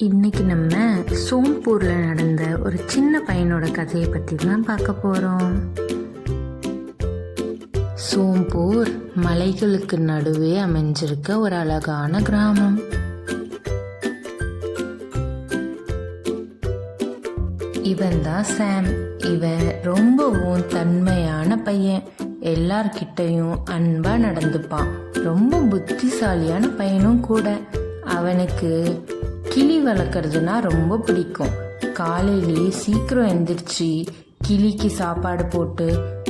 இன்னைக்கு நம்ம சோம்பூரில் நடந்த ஒரு சின்ன பையனோட கதையை பற்றி தான் பார்க்க போகிறோம் சோம்பூர் மலைகளுக்கு நடுவே அமைஞ்சிருக்க ஒரு அழகான கிராமம். இவன் தான் சாம். இவன் ரொம்பவும் தன்மையான பையன். எல்லார்கிட்டையும் அன்பா நடந்துப்பான். ரொம்ப புத்திசாலியான பையனும் கூட. அவனுக்கு கிளி வளர்க்குறதுனா ரொம்ப பிடிக்கும். காலையிலேயே சீக்கிரம் எந்திரிச்சு கிளிக்கு சாப்பாடு போட்டு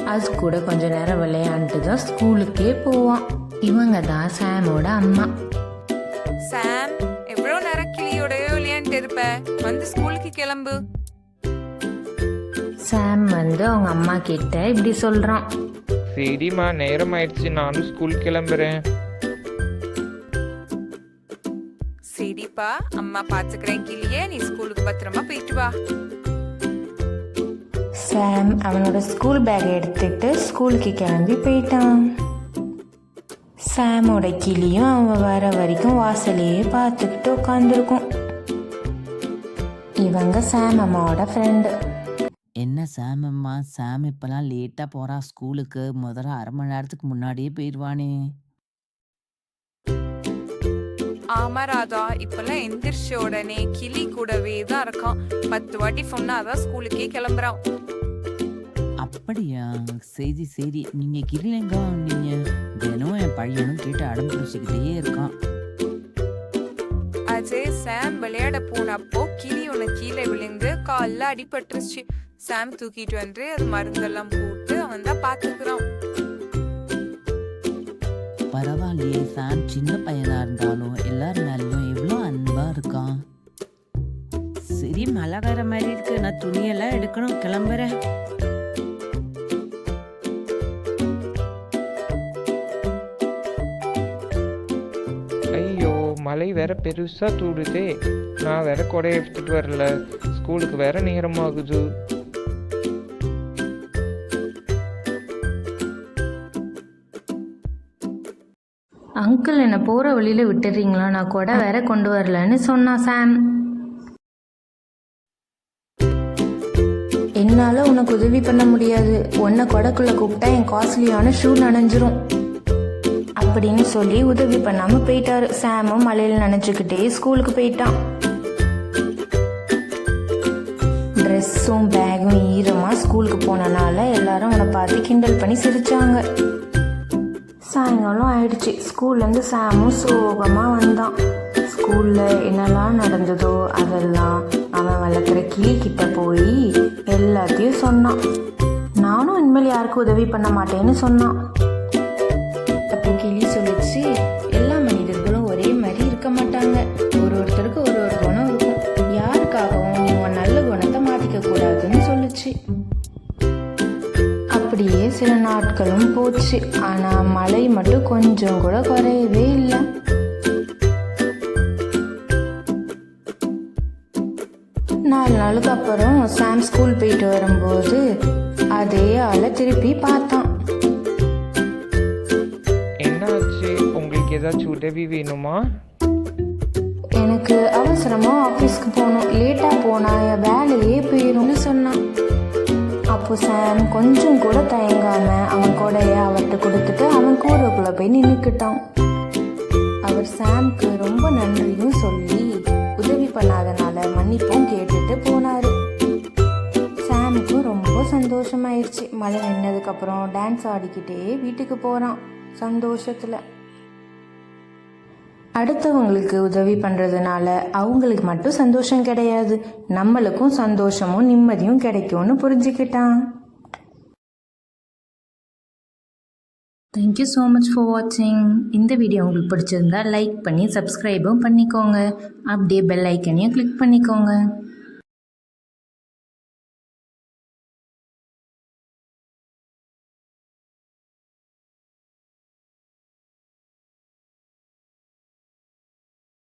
அது கூட கொஞ்ச நேரம் விளையாண்டுட்டு தான் ஸ்கூலுக்கே போவான். இவங்க தான் சாமோட அம்மா. சாம் எவ்வளவு நேரம் கிளியோடய விளையாண்டு இருப்ப? வந்து ஸ்கூலுக்கு கிளம்பு. சாம் வந்து அவங்க அம்மா கிட்ட இப்படி சொல்றான். சரிம்மா நேரம் ஆயிடுச்சு. நானும் ஸ்கூல் கிளம்புறேன். சரிப்பா அம்மா பாத்துக்கிறேன் கிளியே நீ ஸ்கூலுக்கு பத்திரமா போயிட்டு வா. சாம் அவனோட ஸ்கூல் பேக் எடுத்துட்டு ஸ்கூலுக்கு கிளம்பி போயிட்டான். சாமோட கிளியும் அவன் வர வரைக்கும் வாசலையே பார்த்துக்கிட்டு உட்காந்துருக்கும் இவங்க சாம் அம்மாவோட ஃப்ரெண்டு என்ன சாம் அம்மா? சாம் இப்பெல்லாம் லேட்டா போறா ஸ்கூலுக்கு முதல்ல அரை மணி நேரத்துக்கு முன்னாடியே போயிடுவானே ஆமா ராதா இப்பெல்லாம் எந்திரிச்ச உடனே கிளி கூடவே தான் இருக்கான். பத்து வாட்டி சொன்னாதான் ஸ்கூலுக்கே கிளம்புறான். அப்படியா? சரி சரி. நீங்க கிரிலங்க நீங்க தினம் என் பையனும் கேட்டு அடம் பிடிச்சிக்கிட்டே இருக்கான். அஜய் சாம் விளையாட போனப்போ கிளி ஒன்று கீழே விழுந்து கால்ல அடிபட்டுருச்சு. சாம் தூக்கிட்டு வந்து அது மருந்தெல்லாம் போட்டு அவன் தான் பாத்துக்கிறான் பரவாயில்லையே சாம் சின்ன பையனாக இருந்தாலும் எல்லார் மேலேயும் எவ்வளோ அன்பாக இருக்கான். சரி மழை வர மாதிரி இருக்கு. நான் துணியெல்லாம் எடுக்கணும். கிளம்புறேன். ஐயோ மழை வேற பெருசா தூடுதே. நான் வேற கொடையை எடுத்துட்டு வரல. ஸ்கூலுக்கு வேற நேரமாகுது. அங்கிள் என்னை போகிற வழியில் விட்டுறீங்களா? நான் கூட வேற கொண்டு வரலன்னு சொன்னான் சாம். என்னால் உனக்கு உதவி பண்ண முடியாது. உன்னை கொடக்குள்ளே கூப்பிட்டா என் காஸ்ட்லியான ஷூ நனைஞ்சிரும். அப்படின்னு சொல்லி உதவி பண்ணாமல் போயிட்டாரு. சாமும் மலையில் நினச்சிக்கிட்டே ஸ்கூலுக்கு போயிட்டான். ட்ரெஸ்ஸும் பேகும் ஈரமாக ஸ்கூலுக்கு போனனால எல்லாரும் அவனை பார்த்து கிண்டல் பண்ணி சிரித்தாங்க சாயங்காலம் ஆயிடுச்சு ஸ்கூல்லேருந்து சாமும் சோகமாக வந்தான். ஸ்கூலில் என்னெல்லாம் நடந்ததோ அதெல்லாம் அவன் வளர்க்குற கிளி கிட்ட போய் எல்லாத்தையும் சொன்னான். நானும் இனிமேல் யாருக்கும் உதவி பண்ண மாட்டேன்னு சொன்னான். அப்போ கிளி சொல்லிச்சு எல்லா மனிதர்களும் ஒரே மாதிரி இருக்க மாட்டாங்க. ஒரு ஒருத்தருக்கு சில நாட்களும் போச்சு. ஆனா மழை மட்டும் கொஞ்சம் கூட குறையவே இல்லை. நாலு நாளுக்கு அப்புறம் சாம் ஸ்கூல் போயிட்டு வரும்போது அதே ஆளை திருப்பி பார்த்தான். என்னாச்சு? உங்களுக்கு ஏதாச்சும் உதவி வேணுமா? எனக்கு அவசரமா ஆஃபீஸ்க்கு போகணும். லேட்டாக போனா என் வேலையே போயிடும்னு சொன்னான். அப்போ சாம் கொஞ்சம் கூட தயங்காம அவன் கொடையை அவர்கிட்ட கொடுத்துட்டு அவன் கூடக்குள்ள போய் நின்றுக்கிட்டான் அவர் சாம்க்கு ரொம்ப நன்றியும் சொல்லி உதவி பண்ணாதனால மன்னிப்பும் கேட்டுட்டு போனார். சாமுக்கும் ரொம்ப சந்தோஷமாயிடுச்சு மழை நின்னதுக்கப்புறம் டான்ஸ் ஆடிக்கிட்டே வீட்டுக்கு போகிறான் சந்தோஷத்தில். அடுத்தவங்களுக்கு உதவி பண்ணுறதுனால அவங்களுக்கு மட்டும் சந்தோஷம் கிடையாது. நம்மளுக்கும் சந்தோஷமும் நிம்மதியும் கிடைக்கும்னு புரிஞ்சுக்கிட்டான். Thank you so much for வாட்சிங் இந்த வீடியோ உங்களுக்கு பிடிச்சிருந்தா லைக் பண்ணி சப்ஸ்கிரைபும் பண்ணிக்கோங்க. அப்படியே பெல் ஐக்கனையும் கிளிக் பண்ணிக்கோங்க.